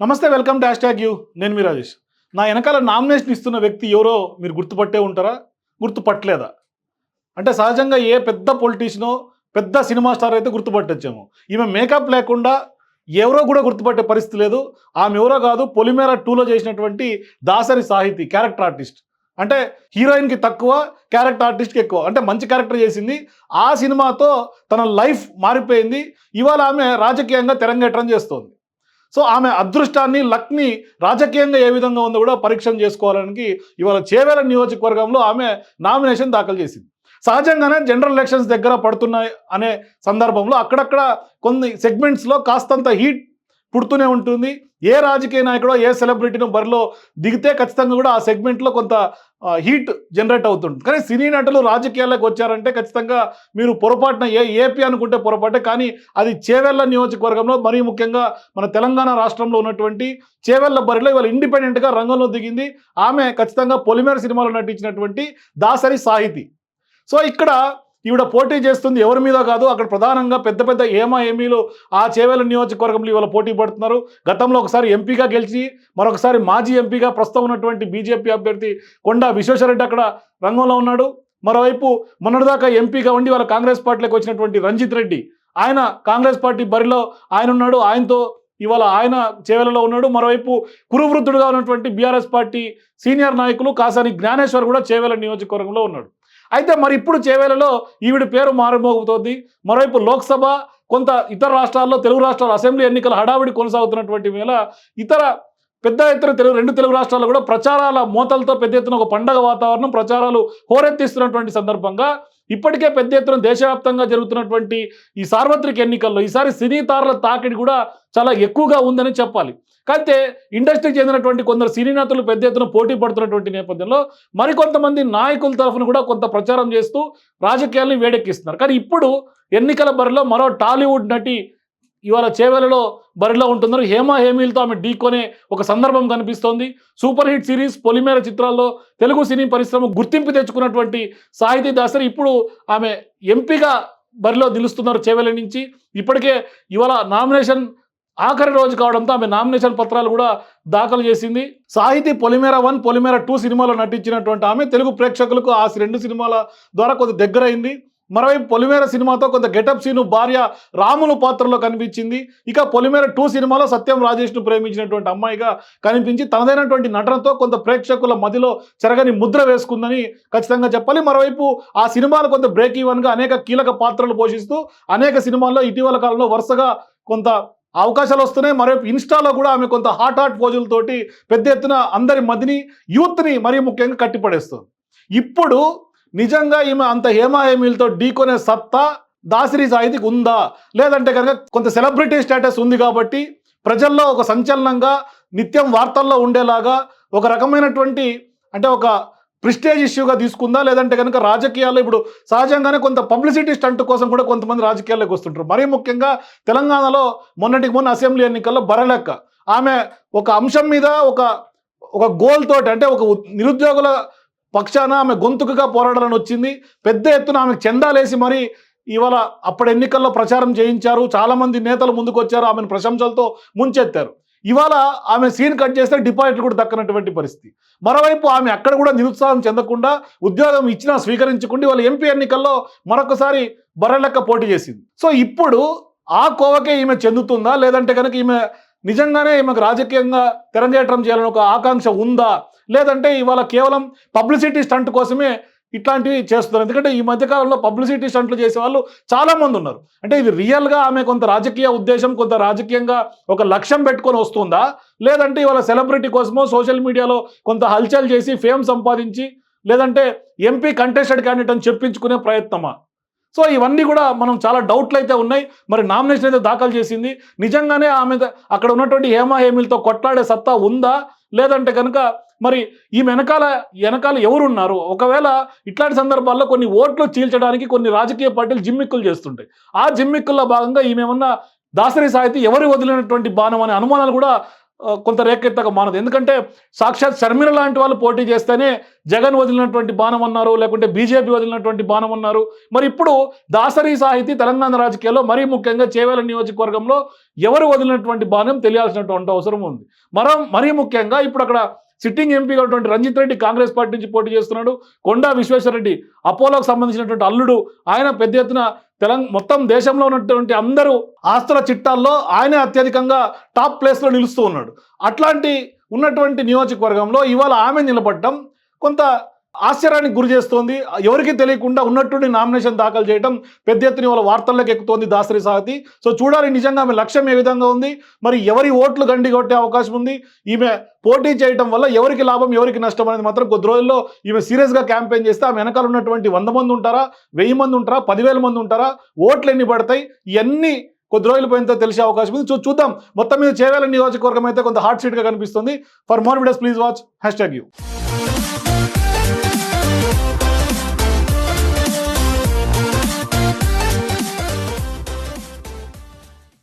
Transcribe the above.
నమస్తే welcome dash tag you. నేను మీ రాజేష్. నా వెనకాల నామినేషన్ ఇస్తున్న వ్యక్తి ఎవరో మీరు గుర్తుపట్టే ఉంటారా? గుర్తుపట్టలేదా? అంటే సహజంగా ఏ పెద్ద పొలిటీషియనో పెద్ద సినిమా స్టార్ అయితే గుర్తుపట్టొచ్చాము. ఈమె మేకప్ లేకుండా ఎవరో కూడా గుర్తుపట్టే పరిస్థితి లేదు. ఆమె ఎవరో కాదు పొలిమేర టూలో చేసినటువంటి దాసరి సాహితీ క్యారెక్టర్ ఆర్టిస్ట్ అంటే హీరోయిన్కి తక్కువ క్యారెక్టర్ ఆర్టిస్ట్కి ఎక్కువ. అంటే మంచి క్యారెక్టర్ చేసింది. ఆ సినిమాతో తన లైఫ్ మారిపోయింది. ఇవాళ ఆమె రాజకీయంగా తెరంగేట్రం చేస్తోంది. సో ఆమె అదృష్టాన్ని లక్ని రాజకీయంగా ఏ విధంగా ఉందో కూడా పరీక్ష చేసుకోవడానికి ఇవాళ చేవేల నియోజకవర్గంలో ఆమె నామినేషన్ దాఖలు చేసింది. సహజంగానే జనరల్ ఎలక్షన్స్ దగ్గర పడుతున్నాయి అనే సందర్భంలో అక్కడక్కడ కొన్ని సెగ్మెంట్స్లో కాస్తంత హీట్ పుడుతూనే ఉంటుంది. ఏ రాజకీయ నాయకుడో ఏ సెలబ్రిటీనో బరిలో దిగితే ఖచ్చితంగా కూడా ఆ సెగ్మెంట్లో కొంత హీట్ జనరేట్ అవుతుంది. కానీ సినీ నటులు రాజకీయాల్లోకి వచ్చారంటే ఖచ్చితంగా మీరు పొరపాటున ఏ ఏపీ అనుకుంటే పొరపాటే కానీ అది చేవెళ్ళ నియోజకవర్గంలో మరీ ముఖ్యంగా మన తెలంగాణ రాష్ట్రంలో ఉన్నటువంటి చేవెళ్ళ బరిలో ఇవాళ ఇండిపెండెంట్గా రంగంలో దిగింది. ఆమె ఖచ్చితంగా పొలిమేర సినిమాలో నటించినటువంటి దాసరి సాహితి. సో ఇక్కడ ఈవిడ పోటీ చేస్తుంది ఎవరి మీద కాదు. అక్కడ ప్రధానంగా పెద్ద పెద్ద ఏమా ఏమీలు ఆ చేవేల నియోజకవర్గంలో ఇవాళ పోటీ పడుతున్నారు. గతంలో ఒకసారి ఎంపీగా గెలిచి మరొకసారి మాజీ ఎంపీగా ప్రస్తుతం ఉన్నటువంటి బీజేపీ అభ్యర్థి కొండా విశ్వేశ్వరరెడ్డి అక్కడ రంగంలో ఉన్నాడు. మరోవైపు మొన్నటిదాకా ఎంపీగా ఉండి వాళ్ళ కాంగ్రెస్ పార్టీలోకి వచ్చినటువంటి రంజిత్ రెడ్డి ఆయన కాంగ్రెస్ పార్టీ బరిలో ఆయన ఉన్నాడు. ఆయనతో ఇవాళ ఆయన చేవెలలో ఉన్నాడు. మరోవైపు కురువృద్ధుడుగా ఉన్నటువంటి బీఆర్ఎస్ పార్టీ సీనియర్ నాయకులు కాసాని జ్ఞానేశ్వర్ కూడా చేవేల నియోజకవర్గంలో ఉన్నాడు. అయితే మరి ఇప్పుడు చేవేలలో ఈవిడ పేరు మారుమోగుతోంది. మరోవైపు లోక్సభ కొంత ఇతర రాష్ట్రాల్లో తెలుగు రాష్ట్రాల అసెంబ్లీ ఎన్నికల హడావిడి కొనసాగుతున్నటువంటి వేళ ఇతర పెద్ద ఎత్తున తెలుగు రెండు తెలుగు రాష్ట్రాల్లో కూడా ప్రచారాల మోతలతో పెద్ద ఎత్తున ఒక పండగ వాతావరణం ప్రచారాలు హోరెత్తిస్తున్నటువంటి సందర్భంగా ఇప్పటికే పెద్ద ఎత్తున దేశవ్యాప్తంగా జరుగుతున్నటువంటి ఈ సార్వత్రిక ఎన్నికల్లో ఈసారి సినీ తారల తాకిడి కూడా చాలా ఎక్కువగా ఉందని చెప్పాలి. కాకపోతే ఇండస్ట్రీకి చెందినటువంటి కొందరు సినీనేతలు పెద్ద ఎత్తున పోటీ పడుతున్నటువంటి నేపథ్యంలో మరికొంతమంది నాయకుల తరఫున కూడా కొంత ప్రచారం చేస్తూ రాజకీయాల్ని వేడెక్కిస్తున్నారు. కానీ ఇప్పుడు ఎన్నికల బరిలో మరో టాలీవుడ్ నటి ఇవాళ చేవెలలో బరిలో ఉంటున్నారు. హేమా హేమీలతో ఆమె ఢీకొనే ఒక సందర్భం కనిపిస్తోంది. సూపర్ హిట్ సిరీస్ పొలిమేర చిత్రాల్లో తెలుగు సినీ పరిశ్రమ గుర్తింపు తెచ్చుకున్నటువంటి సాహితీ దాసరి ఇప్పుడు ఆమె ఎంపీగా బరిలో నిలుస్తున్నారు చేవెల నుంచి. ఇప్పటికే ఇవాళ నామినేషన్ ఆఖరి రోజు కావడంతో ఆమె నామినేషన్ పత్రాలు కూడా దాఖలు చేసింది. సాహితీ పొలిమేర వన్ పొలిమేర టూ సినిమాలో నటించినటువంటి ఆమె తెలుగు ప్రేక్షకులకు ఆ రెండు సినిమాల ద్వారా కొంత దగ్గరైంది. మరోవైపు పొలిమేర సినిమాతో కొంత గెటప్ సీను భార్య రాములు పాత్రలో కనిపించింది. ఇక పొలిమేర టూ సినిమాలో సత్యం రాజేష్ను ప్రేమించినటువంటి అమ్మాయిగా కనిపించి తనదైనటువంటి నటనతో కొంత ప్రేక్షకుల మదిలో చెరగని ముద్ర వేసుకుందని ఖచ్చితంగా చెప్పాలి. మరోవైపు ఆ సినిమాలు కొంత బ్రేక్ ఈవెన్గా అనేక కీలక పాత్రలు పోషిస్తూ అనేక సినిమాల్లో ఇటీవల కాలంలో వరుసగా కొంత అవకాశాలు వస్తున్నాయి. మరోవైపు ఇన్స్టాలో కూడా ఆమె కొంత హాట్ హాట్ పోజులతోటి పెద్ద ఎత్తున అందరి మదిని యూత్ని మరీ ముఖ్యంగా కట్టిపడేస్తుంది. ఇప్పుడు నిజంగా ఈమె అంత హేమాహేమీలతో ఢీకొనే సత్తా దాసిరి సాహితికి ఉందా? లేదంటే కనుక కొంత సెలబ్రిటీ స్టేటస్ ఉంది కాబట్టి ప్రజల్లో ఒక సంచలనంగా నిత్యం వార్తల్లో ఉండేలాగా ఒక రకమైనటువంటి అంటే ఒక ప్రిస్టేజ్ ఇష్యూగా తీసుకుందా? లేదంటే కనుక రాజకీయాల్లో ఇప్పుడు సహజంగానే కొంత పబ్లిసిటీ స్టంట్ కోసం కూడా కొంతమంది రాజకీయాల్లోకి వస్తుంటారు. మరీ ముఖ్యంగా తెలంగాణలో మొన్నటికి మొన్న అసెంబ్లీ ఎన్నికల్లో బరలెక్క ఆమె ఒక అంశం మీద ఒక ఒక గోల్ తోటి అంటే ఒక నిరుద్యోగుల పక్షాన ఆమె గొంతుకుగా పోరాడాలని వచ్చింది. పెద్ద ఎత్తున ఆమెకు చందాలేసి మరి ఇవాళ అప్పటి ఎన్నికల్లో ప్రచారం చేయించారు. చాలామంది నేతలు ముందుకు వచ్చారు ఆమెను ప్రశంసలతో ముంచెత్తారు. ఇవాళ ఆమె సీన్ కట్ చేస్తే డిపాజిట్లు కూడా దక్కనటువంటి పరిస్థితి. మరోవైపు ఆమె అక్కడ కూడా నిరుత్సాహం చెందకుండా ఉద్యోగం ఇచ్చినా స్వీకరించకుండా వాళ్ళ ఎంపీ ఎన్నికల్లో మరొకసారి బర్రెలెక్క పోటీ చేసింది. సో ఇప్పుడు ఆ కోవకే ఈమె చెందుతుందా? లేదంటే కనుక ఈమె నిజంగానే ఈమెకు రాజకీయంగా తెరంగేట్రం చేయాలని ఒక ఆకాంక్ష ఉందా? లేదంటే ఇవాళ కేవలం పబ్లిసిటీ స్టంట్ కోసమే ఇట్లాంటివి చేస్తున్నారు. ఎందుకంటే ఈ మధ్యకాలంలో పబ్లిసిటీ స్టంట్లు చేసే వాళ్ళు చాలా మంది ఉన్నారు. అంటే ఇది రియల్గా ఆమె కొంత రాజకీయ ఉద్దేశం కొంత రాజకీయంగా ఒక లక్ష్యం పెట్టుకొని వస్తుందా? లేదంటే ఇవాళ సెలబ్రిటీ కోసమో సోషల్ మీడియాలో కొంత హల్చల్ చేసి ఫేమ్ సంపాదించి లేదంటే ఎంపీ కంటెస్టెడ్ క్యాండిడేట్ అని చెప్పించుకునే ప్రయత్నమా? సో ఇవన్నీ కూడా మనం చాలా డౌట్లు అయితే ఉన్నాయి. మరి నామినేషన్ అయితే దాఖలు చేసింది. నిజంగానే ఆమె అక్కడ ఉన్నటువంటి హేమా హేమిలతో కొట్లాడే సత్తా ఉందా? లేదంటే కనుక మరి ఈ వెనకాల వెనకాల ఎవరున్నారు? ఒకవేళ ఇట్లాంటి సందర్భాల్లో కొన్ని ఓట్లు చీల్చడానికి కొన్ని రాజకీయ పార్టీలు జిమ్మిక్కులు చేస్తుంటాయి. ఆ జిమ్మిక్కుల్లో భాగంగా ఈమెమన్నా దాసరి సాహితీ ఎవరు వదిలినటువంటి బాణం అనే అనుమానాలు కూడా కొంత రేకెత్తక మానదు. ఎందుకంటే సాక్షాత్ శర్మిల లాంటి వాళ్ళు పోటీ చేస్తేనే జగన్ వదిలినటువంటి బాణం అన్నారు లేకుంటే బీజేపీ వదిలినటువంటి బాణం అన్నారు. మరి ఇప్పుడు దాసరి సాహితీ తెలంగాణ రాజకీయాల్లో మరీ ముఖ్యంగా చేవేల నియోజకవర్గంలో ఎవరు వదిలినటువంటి బాణం తెలియాల్సినటువంటి అవసరం ఉంది. మరో మరీ ముఖ్యంగా ఇప్పుడు అక్కడ సిట్టింగ్ ఎంపీగా ఉన్నటువంటి రంజిత్ రెడ్డి కాంగ్రెస్ పార్టీ నుంచి పోటీ చేస్తున్నాడు. కొండా విశ్వేశ్వరరెడ్డి అపోలోకి సంబంధించినటువంటి అల్లుడు ఆయన పెద్ద ఎత్తున తెలంగాణ మొత్తం దేశంలో ఉన్నటువంటి అందరూ ఆస్తుల చిట్టాల్లో ఆయనే అత్యధికంగా టాప్ ప్లేస్లో నిలుస్తూ ఉన్నాడు. అట్లాంటి ఉన్నటువంటి నియోజకవర్గంలో ఇవాళ ఆమె నిలబడటం కొంత ఆశ్చర్యానికి గురి చేస్తోంది. ఎవరికి తెలియకుండా ఉన్నట్టుండి నామినేషన్ దాఖలు చేయడం పెద్ద ఎత్తున వాళ్ళ వార్తల్లోకి ఎక్కుతోంది దాసరి సాహతి సో చూడాలి నిజంగా ఆమె లక్ష్యం ఏ విధంగా ఉంది. మరి ఎవరి ఓట్లు గండి కొట్టే అవకాశం ఉంది. ఈమె పోటీ చేయడం వల్ల ఎవరికి లాభం ఎవరికి నష్టం అనేది మాత్రం కొద్ది రోజుల్లో ఈమె సీరియస్గా క్యాంపెయిన్ చేస్తే ఆమె వెనకాల ఉన్నటువంటి వంద మంది ఉంటారా వెయ్యి మంది ఉంటారా పదివేల మంది ఉంటారా ఓట్లు ఎన్ని పడతాయి ఇవన్నీ కొద్ది రోజులు పోయినంత తెలిసే అవకాశం ఉంది. సో చూద్దాం. మొత్తం మీద చేవేల నియోజకవర్గం అయితే కొంత హాట్ సీట్గా కనిపిస్తుంది. For more videos please watch hashtag you